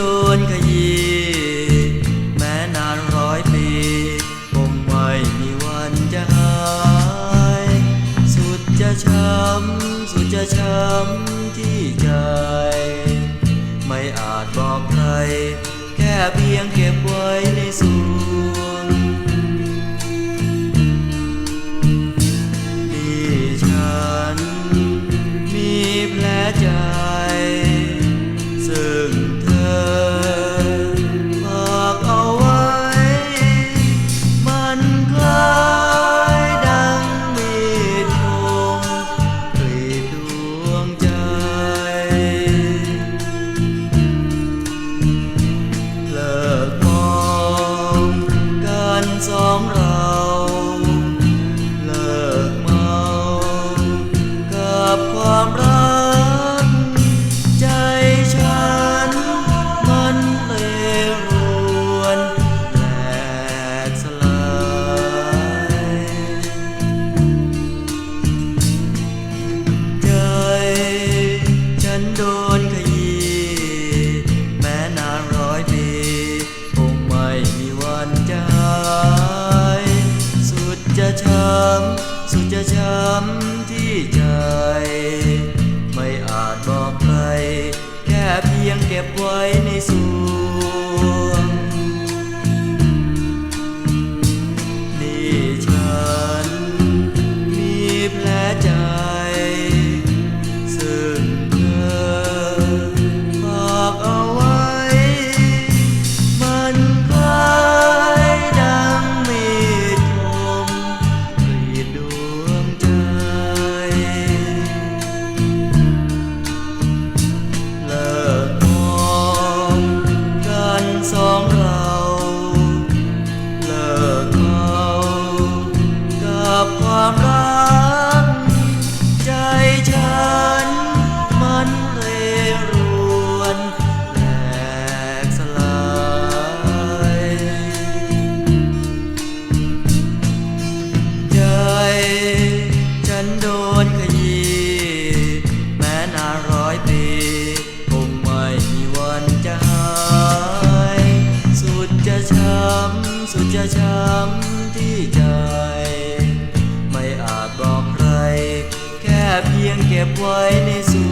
โดนขยี้แม้นานร้อยปีคงไม่มีวันจะหาย สุดจะช้ำสุดจะช้ำ สองเราเลิกเมากับความรัก ใจฉัน มันเลรวนแหลกสลายใจฉันโดน เพียงเก็บไว้ในสู จะช้ำที่ใจ ไม่อาจบอกใคร แค่เพียงเก็บไว้ในส่